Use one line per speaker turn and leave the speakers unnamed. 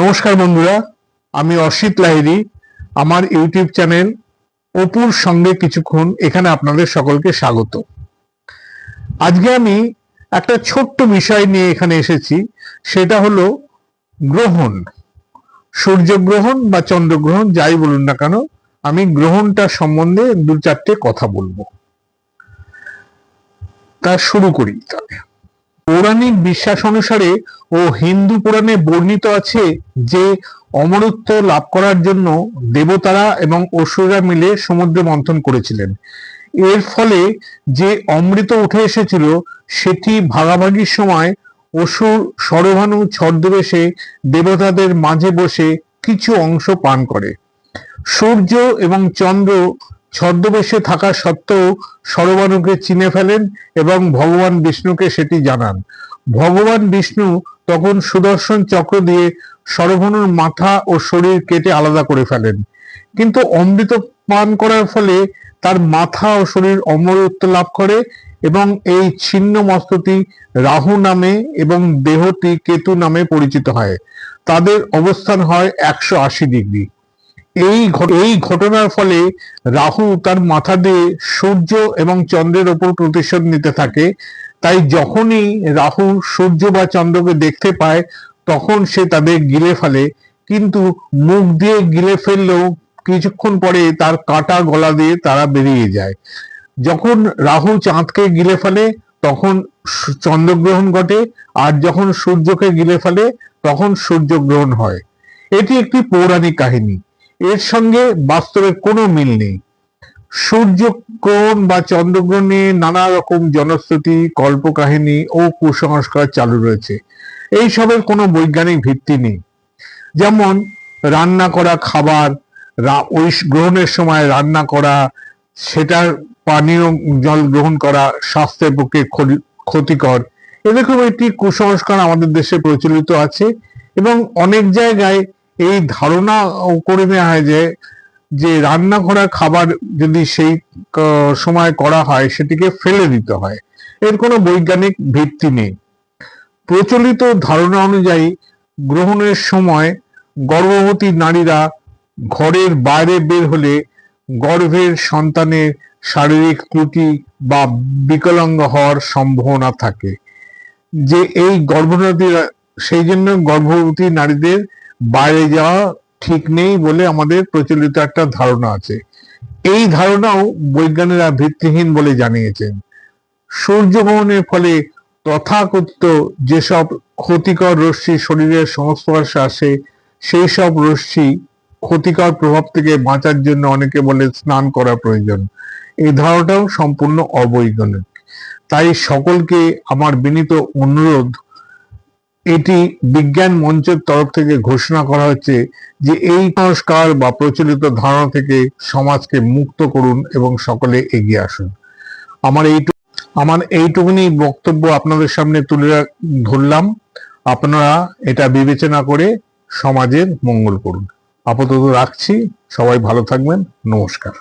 নমস্কার বন্ধুরা, আমি অসিত লাহিরি আমার ইউটিউব চ্যানেল অপুর সঙ্গে কিছুক্ষণ এখানে আপনাদের সকলকে স্বাগত। আজকে আমি একটা ছোট্ট বিষয় নিয়ে এখানে এসেছি, সেটা হলো গ্রহণ। সূর্যগ্রহণ বা চন্দ্রগ্রহণ, যাই বলুন না কেন, আমি গ্রহণটা সম্বন্ধে দু চারটে কথা বলব। তা শুরু করি। তাহলে পৌরাণিক বিশ্বাস অনুসারে ও হিন্দু পুরাণে বর্ণিত আছে যে অমরত্ব লাভ করার জন্য দেবতারা এবং অসুররা মিলে সমুদ্র মন্থন করেছিলেন। এর ফলে যে অমৃত উঠে এসেছিল, সেটি ভাগাভাগির সময় অসুর সরভানু ছদ্মবেশে দেবতাদের মাঝে বসে কিছু অংশ পান করে। সূর্য এবং চন্দ্র ছদ্মবেশে থাকা সত্ত্বেও সরবানুকে চিনে ফেলেন এবং ভগবান বিষ্ণুকে সেটি জানান। ভগবান বিষ্ণু তখন সুদর্শন চক্র দিয়ে সরভানুর মাথা ও শরীর কেটে আলাদা করে ফেলেন। কিন্তু অমৃত পান করার ফলে তার মাথা ও শরীর অমরত্ব লাভ করে এবং এই ছিন্ন মস্তটি রাহু নামে এবং দেহটি কেতু নামে পরিচিত হয়। তাদের অবস্থান হয় একশো আশি ডিগ্রি। এই এই ঘটনার ফলে রাহু তার মাথা দিয়ে সূর্য এবং চন্দ্রের ওপর প্রতিশোধ নিতে থাকে। তাই যখনই রাহু সূর্য বা চন্দ্রকে দেখতে পায়, তখন সে তাদের গিলে ফেলে। কিন্তু মুখ দিয়ে গিলে ফেললেও কিছুক্ষণ পরে তার কাটা গলা দিয়ে তারা বেরিয়ে যায়। যখন রাহু চাঁদকে গিলে ফেলে, তখন চন্দ্রগ্রহণ ঘটে। আর যখন সূর্যকে গিলে ফেলে, তখন সূর্যগ্রহণ হয়। এটি একটি পৌরাণিক কাহিনী। এর সঙ্গে বাস্তবের কোনো মিল নেই। সূর্যগ্রহণ বা চন্দ্রগ্রহণ নানা রকম জনশ্রুতি, কল্পকাহিনী ও কুসংস্কার চালু রয়েছে। এই সবের কোনো বৈজ্ঞানিক ভিত্তি নেই। যেমন, রান্না করা খাবার ওই গ্রহণের সময় রান্না করা, সেটার পানীয় জল গ্রহণ করা স্বাস্থ্যের পক্ষে ক্ষতিকর। এরকম একটি কুসংস্কার আমাদের দেশে প্রচলিত আছে এবং অনেক জায়গায় এই ধারণা করে নেওয়া হয় যে যে রান্না করা খাবার যদি সেই সময় করা হয়, সেটিকে ফেলে দিতে হয়। এর কোনো বৈজ্ঞানিক ভিত্তি নেই। প্রচলিত ধারণা অনুযায়ী, গ্রহণের সময় গর্ভবতী নারীরা ঘরের বাইরে বের হলে গর্ভের সন্তানের শারীরিক ত্রুটি বা বিকলাঙ্গ হওয়ার সম্ভাবনা থাকে। যে এই গর্ভবতী সেই জন্য গর্ভবতী নারীদের বাইরে যাওয়া ঠিক নেই বলে আমাদের প্রচলিত একটা ধারণা আছে। এই ধারণাও বৈজ্ঞানিকরা ভিত্তিহীন বলে জানিয়েছেন। সূর্যগ্রহণের ফলে তথাকথিত যেসব ক্ষতিকর রশ্মি শরীরের সংস্পর্শে আসে, সেই সব রশ্মি ক্ষতিকর প্রভাব থেকে বাঁচার জন্য অনেকে বলে স্নান করা প্রয়োজন। এই ধারণাটাও সম্পূর্ণ অবৈজ্ঞানিক। তাই সকলকে আমার বিনীত অনুরোধ এটি বিজ্ঞান মঞ্চের তরফ থেকে ঘোষণা করা হচ্ছে যে এই সংস্কার বা প্রচলিত ধারণা থেকে সমাজকে মুক্ত করুন এবং সকলে এগিয়ে আসুন। আমার এইটুকু আমার এইটুকুনি বক্তব্য আপনাদের সামনে তুলে ধরলাম। আপনারা এটা বিবেচনা করে সমাজের মঙ্গল করুন। আপাতত রাখছি। সবাই ভালো থাকবেন। নমস্কার।